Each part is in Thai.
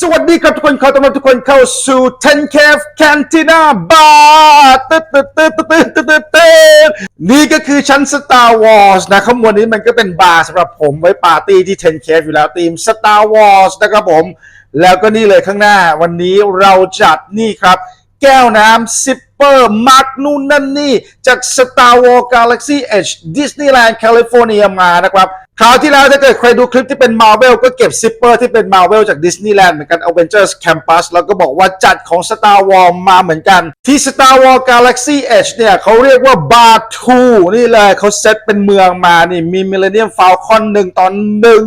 สวัสดีครับทุกคนขอต้อนรับทุกคนเข้าสู่10 Cave Cantina Bar ตึ๊ดตึ๊ดตึ๊ดตึ๊ดตึ๊ดตึ๊ดตึ๊ดนี่ก็คือชั้น Star Wars นะข้างบนนี้มันก็เป็นบาร์สำหรับผมไว้ปาร์ตี้ที่10 Cave อยู่แล้วทีม Star Wars นะครับผม แล้วก็นี่เลยข้างหน้าวันนี้เราจัดนี่ครับ แก้วน้ำซิปเปอร์มาร์กนู่นนั่นนี่ จาก Star Wars Galaxy Edge Disneyland California มานะครับ คราวที่แล้วถ้าเกิดใครดูคลิปที่เป็น Marvel ก็เก็บซิปเปอร์ที่เป็น Marvel จาก Disneyland เหมือนกัน Avengers Campus แล้วก็บอกว่าจัดของ Star Wars มาเหมือนกัน ที่ Star Wars Galaxy Edge เนี่ยเขาเรียกว่า Bar 2นี่เลยเขาเซตเป็นเมืองมานี่มี Millennium Falcon 1ตอนหนึ่ง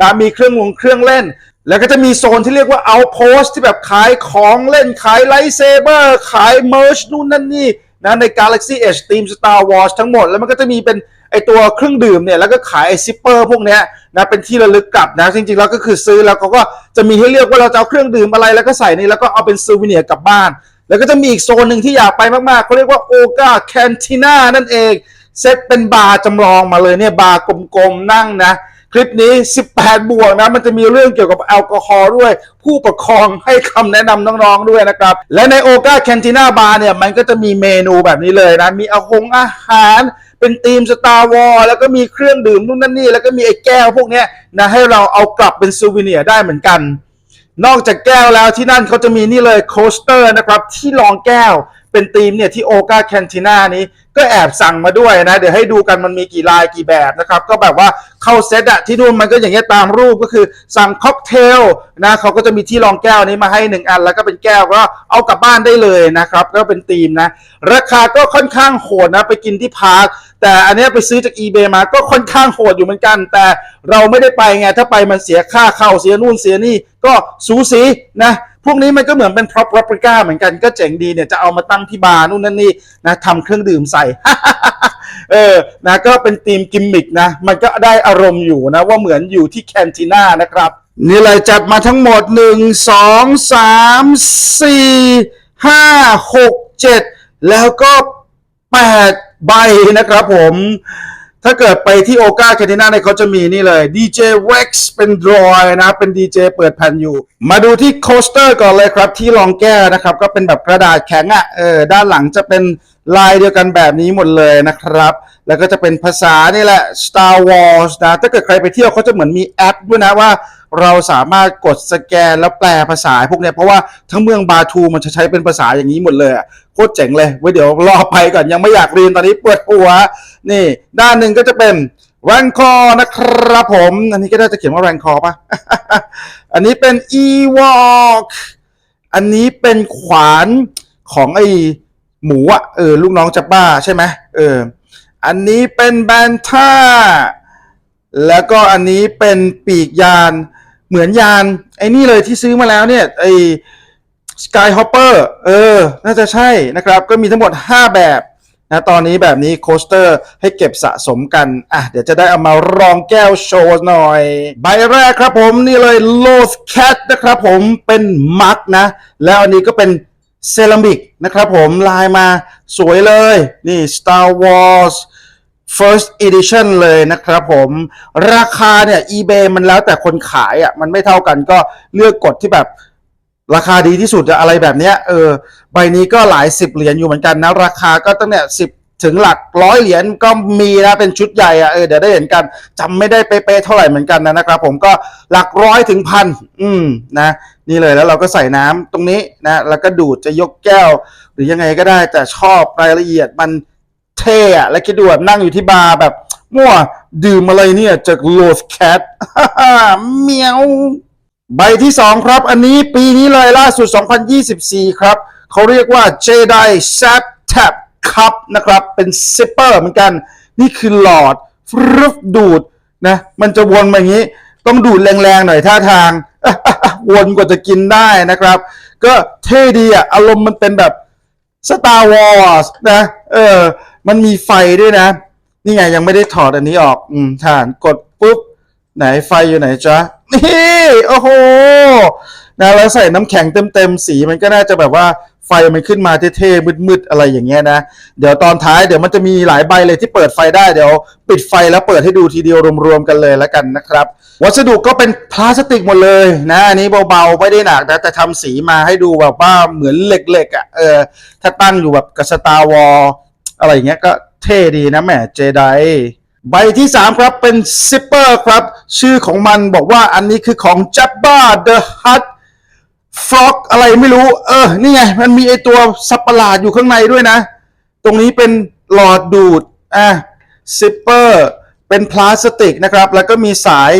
นะมีเครื่องวงเครื่องเล่น แล้วก็จะมีโซนที่เรียกว่า Outpost ที่แบบขายของเล่นขายไลท์เซเบอร์ขายเมอร์ชนู่นนั่นนี่นะใน Galaxy Edge ทีม Star Wars ทั้งหมดแล้วมันก็จะมีเป็น ไอตัวเครื่องดื่มเนี่ยแล้วก็ขายไอซิปเปอร์พวกเนี้ยนะเป็นที่ระลึกกลับนะจริงๆแล้วก็คือซื้อแล้วเขาก็จะมีให้เลือกว่าเราจะเอาเครื่องดื่มอะไรแล้วก็ใส่นี่แล้วก็เอาเป็นซูวิเนียกลับบ้าน แล้วก็จะมีอีกโซนหนึ่งที่อยากไปมากๆเขาเรียกว่าโอกาแคนติน่านั่นเองเซตเป็นบาร์จำลองมาเลยเนี่ยบาร์กลมๆนั่งนะคลิปนี้ 18 บวกนะ มันจะมีเรื่องเกี่ยวกับแอลกอฮอล์ด้วย ผู้ปกครองให้คำแนะนำน้องๆด้วยนะครับ และในโอกาแคนติน่าบาร์เนี่ย มันก็จะมีเมนูแบบนี้เลยนะ มีอาหงอาหาร เป็นธีมสตาร์วอลแล้วก็มีเครื่องดื่มนู่นนั่นนี่แล้วก็มีไอ้แก้วพวกเนี้ยนะให้เราเอากลับเป็นซูวิเนียร์ได้เหมือนกัน นอกจากแก้วแล้วที่นั่นเขาจะมีนี่เลยโคสเตอร์นะครับที่รองแก้วเป็นธีมเนี่ยที่โอกาแคนติน่านี้ก็แอบสั่งมาด้วยนะ เดี๋ยวให้ดูกันมันมีกี่ลายกี่แบบนะครับ ก็แบบว่าเข้าเซตอะที่นู่นมันก็อย่างเงี้ยตามรูปก็คือสั่งค็อกเทลนะเขาก็จะมีที่รองแก้วนี้มาให้หนึ่งอัน แล้วก็เป็นแก้วก็เอากลับบ้านได้เลยนะครับ ก็เป็นธีมนะ ราคาก็ค่อนข้างโหดนะไปกินที่พาร์ค แต่อันนี้ไปซื้อจาก eBay มาก็ค่อนข้างโหดอยู่เหมือนกัน แต่เราไม่ได้ไปไงถ้าไปมันเสียค่าเข้าเสียนู่นเสียนี่ก็สูสีนะพวกนี้มันก็เหมือนเป็น prop replica เหมือนกันก็เจ๋งดีเนี่ยจะเอามาตั้งที่บาร์นู่นนั่นนี่นะทำเครื่องดื่มใส่เออนะก็เป็นธีมกิมมิกนะมันก็ได้อารมณ์อยู่นะว่าเหมือนอยู่ที่แคนติน่านะครับนี่เลยจัดมาทั้งหมด 1 2 3 4 5 6 7 แล้วก็ 8 ใบนะครับผมถ้าเกิดไปที่โอกาแคติน่าเนี่ยเขาจะมีนี่เลยดีเจ Rex เป็นดรอยนะเป็นดีเจเปิดแผ่นอยู่ มาดูที่โคสเตอร์ก่อนเลยครับ ที่รองแก้นะครับ ก็เป็นแบบกระดาษแข็งอะ่ะเออด้านหลังจะเป็นลายเดียวกันแบบนี้หมดเลยนะครับ แล้วก็จะเป็นภาษานี่แหละ Star Wars นะถ้าเกิดใครไปเที่ยวเขาจะเหมือนมีแอปด้วยนะว่า เราสามารถกดสแกนแล้วแปลภาษาพวกเนี้ยเพราะว่าทั้งเมืองบาทูมันจะใช้เป็นภาษาอย่างนี้หมดเลยโคตรเจ๋งเลยไว้เดี๋ยวรอไปก่อนยังไม่อยากเรียนตอนนี้ปวดหัวนี่ ด้านหนึ่งก็จะเป็นแรงคอนะครับผม อันนี้ก็น่าจะเขียนว่าแรงคอปะอันนี้เป็น e w a l k อันนี้เป็นขวานของไอหมูอะเออลูกน้องจับบ้าใช่ไหมเอออันนี้เป็นแบนท่าแล้วก็อันนี้เป็นปีกยาน เหมือนยานไอ้นี่เลยที่ซื้อมาแล้วเนี่ยไอ้ Skyhopper เออ น่าจะใช่นะครับ ก็มีทั้งหมด 5 แบบนะตอนนี้แบบนี้โคสเตอร์ให้เก็บสะสมกัน อะ เดี๋ยวจะได้เอามารองแก้วโชว์หน่อย ใบแรกครับผมนี่เลย Loth Cat นะครับผมเป็นมักนะ แล้วอันนี้ก็เป็นเซรามิกนะครับผมลายมาสวยเลย นี่ Star Wars first edition เลยนะครับผม ราคาเนี่ย eBay มันแล้วแต่คนขายอะมันไม่เท่ากันก็เลือกกดที่แบบราคาดีที่สุดอะไรแบบเนี้ยเออใบนี้ก็หลายสิบเหรียญอยู่เหมือนกันนะ ราคาก็ตั้งแต่สิบถึงหลักร้อยเหรียญก็มีนะเป็นชุดใหญ่อะเออเดี๋ยวได้เห็นกันจำไม่ได้เป๊ะๆเท่าไหร่เหมือนกันนะนะครับ ผมก็หลักร้อยถึงพันอืมนะ นี่เลยแล้วเราก็ใส่น้ำตรงนี้นะ แล้วก็ดูดจะยกแก้ว หรือยังไงก็ได้แต่ชอบรายละเอียดมัน เท่อะแล้วคิดดูแบบนั่งอยู่ที่บาร์แบบ มั่วดื่มอะไรเนี่ยจากโลสแคทเมียว ใบที่2ครับ อันนี้ปีนี้เลยล่าสุด 2024 ครับ เขาเรียกว่า Jedi s a p Tap Cup นะครับ เป็นซิปเปอร์เหมือนกัน นี่คือหลอดฟรุบดูดนะ มันจะวนมาอย่างนี้ ต้องดูดแรงๆหน่อยท่าทาง วนกว่าจะกินได้นะครับ ก็เท่ดีอะอารมณ์มันเป็นแบบ Star Wars นะ เออ มันมีไฟด้วยนะ นี่ไงยังไม่ได้ถอดอันนี้ออก อืมฐานกดปุ๊บ ไหนไฟอยู่ไหนจ๊ะ นี่โอ้โหนะแล้วใส่น้ำแข็งเต็มๆสีมันก็น่าจะแบบว่าไฟมันขึ้นมาเท่ๆมืดๆอะไรอย่างเงี้ยนะ เดี๋ยวตอนท้ายเดี๋ยวมันจะมีหลายใบเลยที่เปิดไฟได้เดี๋ยว ปิดไฟแล้วเปิดให้ดูทีเดียวรวมๆกันเลยแล้วกันนะครับ วัสดุก็เป็นพลาสติกหมดเลยนะอันนี้เบาๆไม่ได้หนักนะแต่ทำสีมาให้ดูแบบว่าเหมือนเหล็กๆอะเออถ้าตั้งอยู่แบบกับสตาร์วอล อะไรอย่างเงี้ยก็เท่ดีนะแหมเจไดใบที่ 3 ครับเป็นซิปเปอร์ครับ ชื่อของมันบอกว่าอันนี้คือของ Jabba the Hutt ฟล็อกอะไรไม่รู้ เออ นี่ไง มันมีไอตัวสับประหลาดอยู่ข้างในด้วยนะ ตรงนี้เป็นหลอดดูด อะซิปเปอร์เป็นพลาสติกนะครับ แล้วก็มีสาย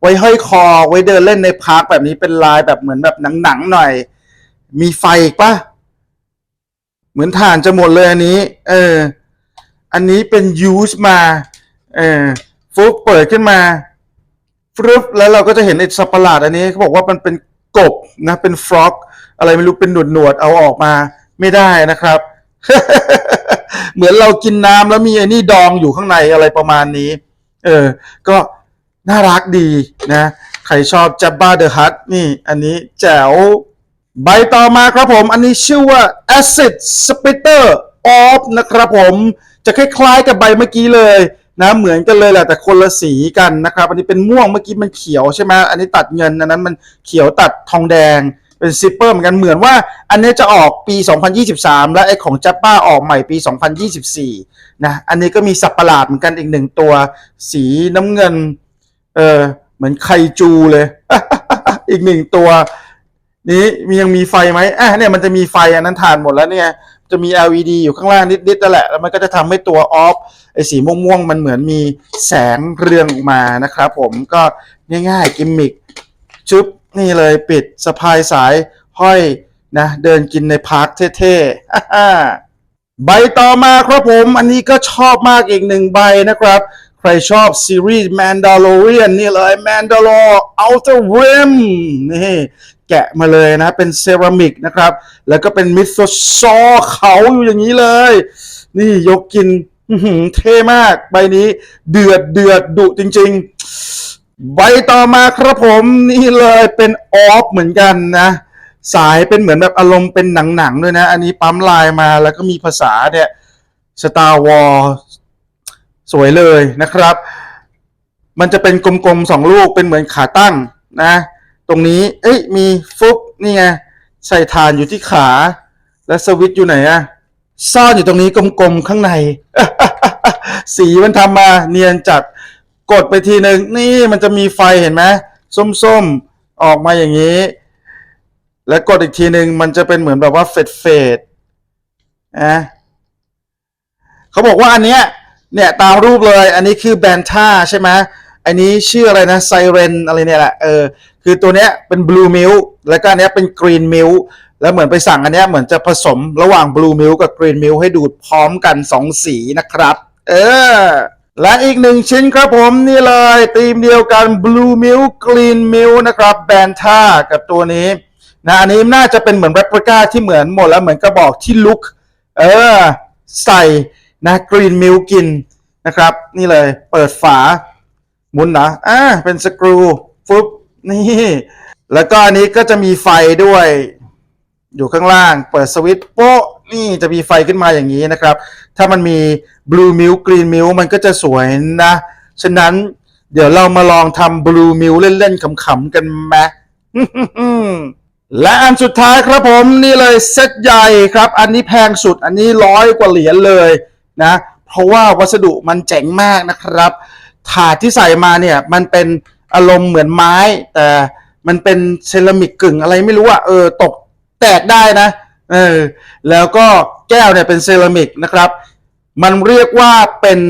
ไว้ห้อยคอไว้เดินเล่นในพาร์คแบบนี้เป็นลายแบบเหมือนแบบหนังๆหน่อย มีไฟอีกปะ เหมือนถ่านจะหมดเลยอันนี้ เออ อันนี้เป็นยูสมา เออฟุบเปิดขึ้นมาฟรึบแล้วเราก็จะเห็นไอ้สัประหลาดอันนี้เขาบอกว่ามันเป็นกบนะเป็นฟลอกอะไรไม่รู้เป็นหนวดหนวดเอาออกมาไม่ได้นะครับ เหมือนเรากินน้ำแล้วมีไอ้นี่ดองอยู่ข้างในอะไรประมาณนี้ เออ ก็น่ารักดีนะ ใครชอบจับบ้าเดอะฮัทนี่ อันนี้แจ๋ว ใบต่อมาครับผม อันนี้ชื่อว่า acid splitter off นะครับผม จะคล้ายๆกับใบเมื่อกี้เลยนะเหมือนกันเลยแหละแต่คนละสีกันนะครับ อันนี้เป็นม่วงเมื่อกี้มันเขียวใช่ไหมอันนี้ตัดเงินอันนั้นมันเขียวตัดทองแดงเป็นซิปเปอร์เหมือนกันเหมือนว่า อันนี้จะออกปี 2023 และไอของจัปป้าออกใหม่ปี 2024นะอันนี้ก็มีสับประหลาดเหมือนกันอีกหนึ่งตัว สีน้ำเงิน เออเหมือนไคจูเลย อีกหนึ่งตัว นี้มียังมีไฟไหมอะเนี่ยมันจะมีไฟอันนั้นทานหมดแล้วเนี่ย จะมี LED อยู่ข้างล่างนิดๆนั่นแหละ แล้วมันก็จะทำให้ตัวออฟไอสีม่วงๆ มันเหมือนมีแสงเรืองออกมานะครับผมก็ง่ายๆ กิมมิคชุบนี่เลยปิดสะพายสายห้อยนะ เดินกินในพาร์คเท่ๆ ใบต่อมาครับผม อันนี้ก็ชอบมากอีกหนึ่งใบนะครับ ใครชอบซีรีส์ Mandalorian นี่เลย Mandalore Outer Rim นี่ แกะมาเลยนะเป็นเซรามิกนะครับ แล้วก็เป็นมิสโซซอเขาอยู่อย่างนี้เลย นี่ยกกินเท่มาก ใบนี้เดือดเดือดดุจริง ๆ ใบต่อมาครับผมนี่เลยเป็นออฟเหมือนกันนะ สายเป็นเหมือนแบบอารมณ์เป็นหนังๆด้วยนะ อันนี้ปั๊มลายมาแล้วก็มีภาษาเนี่ย Star Wars สวยเลยนะครับ มันจะเป็นกลมๆสองลูกเป็นเหมือนขาตั้งนะ ตรงนี้ เอ้ย มีฟุกนี่ไง ใส่ฐานอยู่ที่ขา และสวิตช์อยู่ไหนอะซ่อนอยู่ตรงนี้กลมๆข้างใน สีมันทำมาเนียนจัด กดไปทีหนึ่งนี่มันจะมีไฟเห็นไหมส้มๆ ออกมาอย่างนี้ แล้วกดอีกทีหนึ่งมันจะเป็นเหมือนแบบว่าเฟดเฟดนะเขาบอกว่าอันเนี้ยเนี่ยตามรูปเลย อันนี้คือแบนท่าใช่ไหมอันนี้ชื่ออะไรนะไซเรนอะไรเนี่ยแหละ เออ คือตัวเนี้ยเป็นบลูมิลแล้วก็อันเนี้ยเป็นกรีนมิลแล้วเหมือนไปสั่งอันเนี้ยเหมือนจะผสมระหว่างบลูมิลกับกรีนมิลให้ดูดพร้อมกันสองสีนะครับ เออ และอีกหนึ่งชิ้นครับผมนี่เลยธีมเดียวกัน Blue Milk Green Milk นะครับแบนท่ากับตัวนี้นะอันนี้น่าจะเป็นเหมือน r e p l i c a ที่เหมือนหมดแล้วเหมือนกระบอกที่ลุก เออ ใส่นะกรีนมิลกินนะครับ นี่เลยเปิดฝาหมุนนะอ่าเป็นสกรูฟึบ นี่แล้วก็อันนี้ก็จะมีไฟด้วย อยู่ข้างล่าง เปิดสวิตช์โป๊ะนี่จะมีไฟขึ้นมาอย่างนี้นะครับ ถ้ามันมี blue milk green milk มันก็จะสวยนะ ฉะนั้นเดี๋ยวเรามาลองทำ blue milk เล่น ๆ ขำ ๆ กันไหมและอันสุดท้ายครับผมนี่เลยเซตใหญ่ครับ อันนี้แพงสุดอันนี้ร้อยกว่าเหรียญเลยนะ เพราะว่าวัสดุมันเจ๋งมากนะครับ ถาดที่ใส่มาเนี่ยมันเป็น อารมณ์เหมือนไม้ แต่มันเป็นเซรามิกกึ่งอะไรไม่รู้อะเออตกแตกได้นะเออแล้วก็แก้วเนี่ยเป็นเซรามิกนะครับ มันเรียกว่าเป็น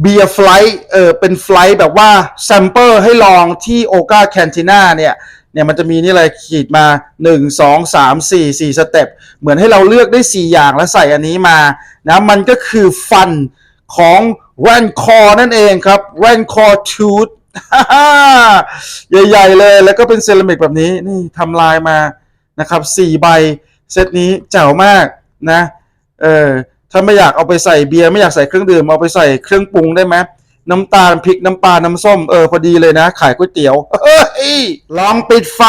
เบียร์ไฟล์เออเป็นไฟล์แบบว่าแซมเปิลให้ลองที่โอกาแคนติน่าเนี่ยเนี่ยมันจะมีนี่อะไรขีดมา 1 2 3 4 4 สเต็ปเหมือนให้เราเลือกได้ 4 อย่างแล้วใส่อันนี้มานะมันก็คือฟันของแวนคอนั่นเองครับแวนคอทูธ ใหญ่ ๆ เลยแล้วก็เป็นเซรามิกแบบนี้นี่ทำลายมานะครับ4ใบเซตนี้แจ๋วมากนะเออถ้าไม่อยากเอาไปใส่เบียร์ไม่อยากใส่เครื่องดื่มเอาไปใส่เครื่องปรุงได้ไหมน้ำตาลพริกน้ำปลาน้ำส้มเออพอดีเลยนะ ขายก๋วยเตี๋ยวเฮ้ยลองปิดไฟ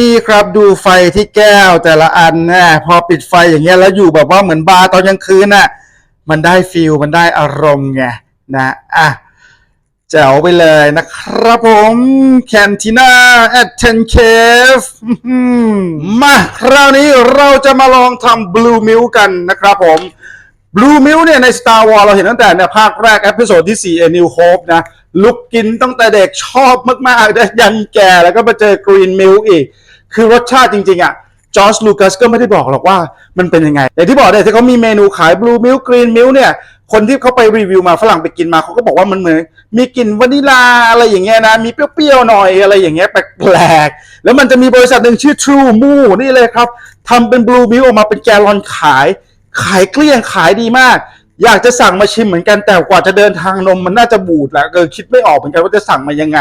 นี่ครับ ดูไฟที่แก้วแต่ละอันนะพอปิดไฟอย่างเงี้ยแล้วอยู่แบบว่าเหมือนบาร์ตอนกลางคืนน่ะมันได้ฟิลมันได้อารมณ์ไงนะอะ แจ๋วไปเลยนะครับผมแคนติน่าแอดเทนเคฟมาคราวนี้เราจะมาลองทำบลูมิลกันนะครับผมบลูมิลเนี่ยใน Star Wars เราเห็นตั้งแต่เนี่ยภาคแรกเอพิโซดที่ 4 A New Hope นะลุกกินตั้งแต่เด็กชอบมากๆนะยันแก่แล้วก็มาเจอกรีนมิลอีก คือรสชาติจริง ๆ อะจอร์จลูคัสก็ไม่ได้บอกหรอกว่ามันเป็นยังไงอย่ที่บอกเนี่ยที่เขามีเมนูขายบลูมิลกรีนมิลเนี่ย คนที่เขาไปรีวิวมาฝรั่งไปกินมาเขาก็บอกว่ามันเหมือนมีกลิ่นวานิลาอะไรอย่างเงี้ยนะ มีเปรี้ยวๆหน่อยอะไรอย่างเงี้ยแปลกๆแล้วมันจะมีบริษัทหนึ่งชื่อ True Moo นี่เลยครับทำเป็นบลูมิลออกมาเป็นแกลลอนขาย ขายเกลี้ยงขายดีมากอยากจะสั่งมาชิมเหมือนกันแต่กว่าจะเดินทางนมมันน่าจะบูดแหละเออคิดไม่ออกเหมือนกันว่าจะสั่งมายังไง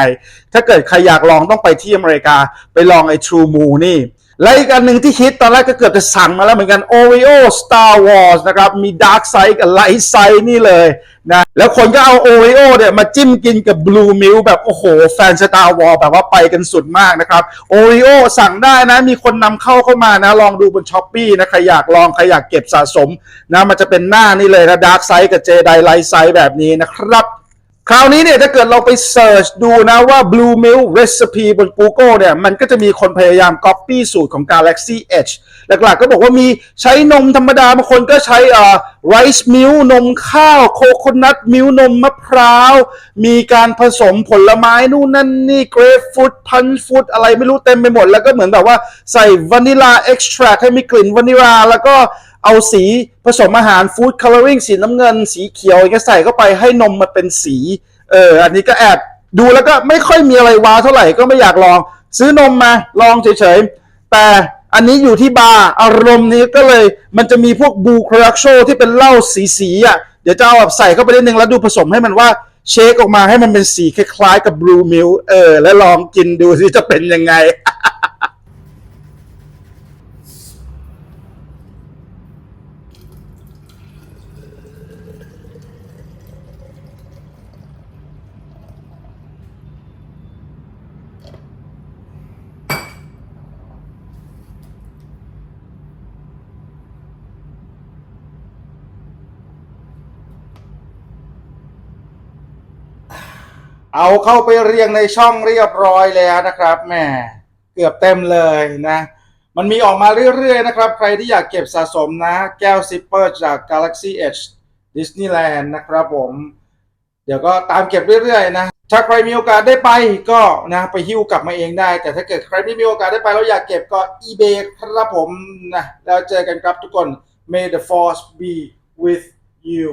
ถ้าเกิดใครอยากลองต้องไปที่อเมริกา ไปลองไอ้ True Moo นี่ และอีกอันหนึ่งที่คิดตอนแรกก็เกือบจะสั่งมาแล้วเหมือนกัน Oreo Star Wars นะครับ มี Dark Side กับ Light Side นี่เลยนะ แล้วคนก็เอา Oreo เนี่ยมาจิ้มกินกับ Blue Milk แบบ โอ้โห แฟน Star Wars แบบว่าไปกันสุดมากนะครับ Oreo สั่งได้นะ มีคนนำเข้าเข้ามานะ ลองดูบน s h อ p e e นะ ใครอยากลอง ใครอยากเก็บสะสมนะ มันจะเป็นหน้านี่เลยนะ Dark Side กับ Jedi Light Side แบบนี้นะครับ คราวนี้เนี่ยถ้าเกิดเราไปเสิร์ชดูนะว่า Blue Milk Recipe บน Google เนี่ย มันก็จะมีคนพยายาม Copy สูตรของ Galaxy Edge หลักๆก็บอกว่ามีใช้นมธรรมดาบางคนก็ใช้อ่อ Rice Milk นมข้าว โคโคนัทมิลนมมะพร้าว มีการผสมผลไม้นู่นนั่นนี่เกรฟฟูดพันฟูดอะไรไม่รู้เต็มไปหมด แล้วก็เหมือนแบบว่าใส่วานิลาเอ็กซ์ตรให้มีกลิ่นวานิลาแล้วก็ เอาสีผสมอาหารฟู้ดคัลเลอริงสีน้ำเงิน สีเขียวอย่างเงี้ยใส่เข้าไปให้นมมันเป็นสีเอออันนี้ก็แอบดูแล้วก็ไม่ค่อยมีอะไรว้าวเท่าไหร่ก็ไม่อยากลอง ซื้อนมมาลองเฉยๆ แต่อันนี้อยู่ที่บาร์อารมณ์นี้ก็เลยมันจะมีพวกบูครักโชที่เป็นเหล้าสีๆอะเดี๋ยวจะเอาแบบใส่เข้าไปนิดนึงแล้วดูผสมให้มันว่าเชคออกมาให้มันเป็นสีคล้ายๆกับบลูมิลเออ แล้วลองกินดูสิจะเป็นยังไง เอาเข้าไปเรียงในช่องเรียบร้อยแล้วนะครับแหมเกือบเต็มเลยนะ มันมีออกมาเรื่อยๆนะครับ ใครที่อยากเก็บสะสมนะ แก้วซิปเปอร์จาก Galaxy Edge Disneyland นะครับผม เดี๋ยวก็ตามเก็บเรื่อยๆนะ ถ้าใครมีโอกาสได้ไปก็นะไปหิ้วกลับมาเองได้ แต่ถ้าเกิดใครไม่มีโอกาสได้ไปแล้วอยากเก็บก็ eBay ครับผมนะแล้วเจอกันครับทุกคน May the force be with you